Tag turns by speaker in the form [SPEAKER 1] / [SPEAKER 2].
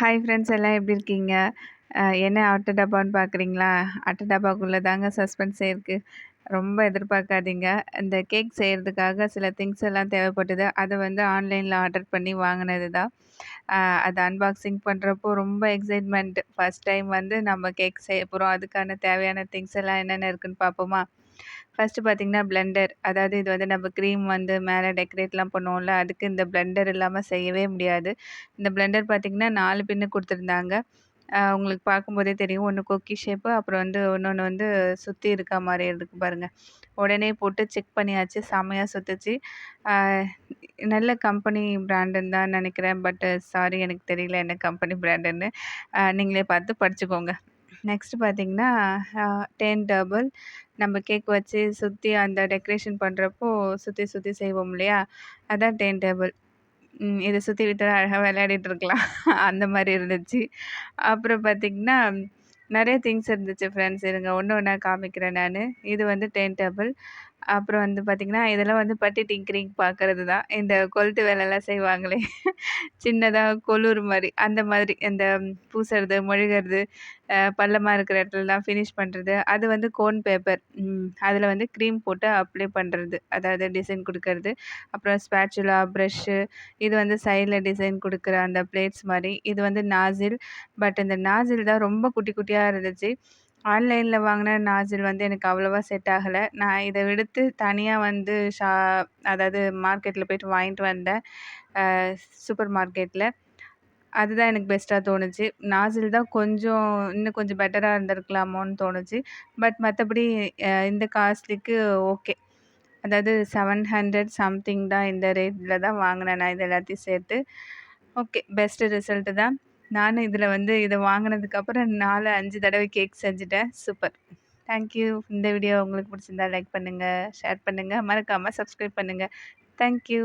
[SPEAKER 1] Hi friends எல்லாம் எப்படி இருக்கீங்க? என்ன அட்ட டப்பான்னு பார்க்குறீங்களா? அட்டை டப்பாக்குள்ளே தாங்க சஸ்பென்ஸே இருக்குது ரொம்ப எதிர்பார்க்காதீங்க. இந்த கேக் செய்கிறதுக்காக சில திங்ஸ் எல்லாம் தேவைப்பட்டது. அதை வந்து ஆன்லைனில் ஆர்டர் பண்ணி வாங்கினது தான். அதை அன்பாக்சிங் பண்ணுறப்போ ரொம்ப எக்ஸைட்மெண்ட். ஃபர்ஸ்ட் டைம் வந்து நம்ம கேக் செய்ய போகிறோம் அதுக்கான தேவையான திங்ஸ் எல்லாம் என்னென்ன இருக்குன்னு பார்ப்போமா? ஃபர்ஸ்ட்டு பார்த்தீங்கன்னா, பிளெண்டர். அதாவது இது வந்து நம்ம க்ரீம் வந்து மேலே டெக்கரேட்லாம் பண்ணுவோம்ல, அதுக்கு இந்த பிளெண்டர் இல்லாமல் செய்யவே முடியாது. இந்த பிளெண்டர் பார்த்தீங்கன்னா, நாலு பின்னு கொடுத்துருந்தாங்க உங்களுக்கு பார்க்கும்போதே தெரியும். ஒன்று கொக்கி ஷேப்பு, அப்புறம் வந்து ஒன்று வந்து சுற்றி இருக்கா மாதிரி இருக்கு பாருங்கள் உடனே போட்டு செக் பண்ணியாச்சு. செமையாக சுத்துச்சு. நல்ல கம்பெனி பிராண்டுன்னு தான் நினைக்கிறேன் பட் சாரி எனக்கு தெரியல என்ன கம்பெனி பிராண்டுன்னு. நீங்களே பார்த்து படிச்சுக்கோங்க. நெக்ஸ்ட் பார்த்தீங்கன்னா, டென் டபுள் டேபிள். நம்ம கேக் வச்சு சுற்றி அந்த டெக்கரேஷன் பண்ணுறப்போ சுற்றி சுற்றி செய்வோம் இல்லையா? அதான் டென் டேபிள். இதை சுற்றி விட்டு அழகாக விளையாடிட்டு இருக்கலாம். அந்த மாதிரி இருந்துச்சு. அப்புறம் பார்த்தீங்கன்னா, நிறைய திங்ஸ் இருந்துச்சு ஃப்ரெண்ட்ஸ். இருங்க ஒன்று ஒன்றா காமிக்கிறேன் நான் இது வந்து டென் டேபிள். அப்புறம் வந்து பார்த்திங்கன்னா இதெல்லாம் வந்து பட்டி டிங்கரிங் பார்க்கறது தான். இந்த கொளுத்து வேலைலாம் செய்வாங்களே! சின்னதாக கொலூர் மாதிரி அந்த மாதிரி இந்த பூசுறது, மொழுகுறது, பள்ளமாக இருக்கிற இடத்துலலாம் ஃபினிஷ் பண்ணுறது அது வந்து கோன் பேப்பர். அதில் வந்து க்ரீம் போட்டு அப்ளை பண்ணுறது அதாவது டிசைன் கொடுக்கறது அப்புறம் ஸ்பேச்சுலா, ப்ரஷ்ஷு இது வந்து சைடில் டிசைன் கொடுக்குற அந்த பிளேட்ஸ் மாதிரி இது வந்து நாசில். பட் இந்த நாசில் தான் ரொம்ப குட்டி குட்டியாக இருந்துச்சு. ஆன்லைனில் வாங்கின நாஜில் வந்து எனக்கு அவ்வளோவா செட் ஆகலை நான் இதை விடுத்து தனியாக வந்து ஷா அதாவது மார்க்கெட்டில் போயிட்டு வாங்கிட்டு வந்தேன். சூப்பர் மார்க்கெட்டில் அதுதான் எனக்கு பெஸ்ட்டாக தோணுச்சு. நாஜில் தான் கொஞ்சம் இன்னும் கொஞ்சம் பெட்டராக இருந்திருக்கலாமோன்னு தோணுச்சு. பட் மற்றபடி இந்த காஸ்ட்லிக்கு ஓகே. அதாவது 700 சம்திங் தான் இந்த ரேட்டில் தான் வாங்கினேன் நான் இது எல்லாத்தையும் சேர்த்து. ஓகே பெஸ்ட்டு ரிசல்ட்டு தான். நானும் இதில் வந்து இதை வாங்கினதுக்கப்புறம் நாலு அஞ்சு தடவை கேக் செஞ்சுட்டேன். சூப்பர். Thank you. இந்த வீடியோ உங்களுக்கு பிடிச்சிருந்தா லைக் பண்ணுங்கள் ஷேர் பண்ணுங்கள் மறக்காமல் சப்ஸ்கிரைப் பண்ணுங்கள் தேங்க் யூ.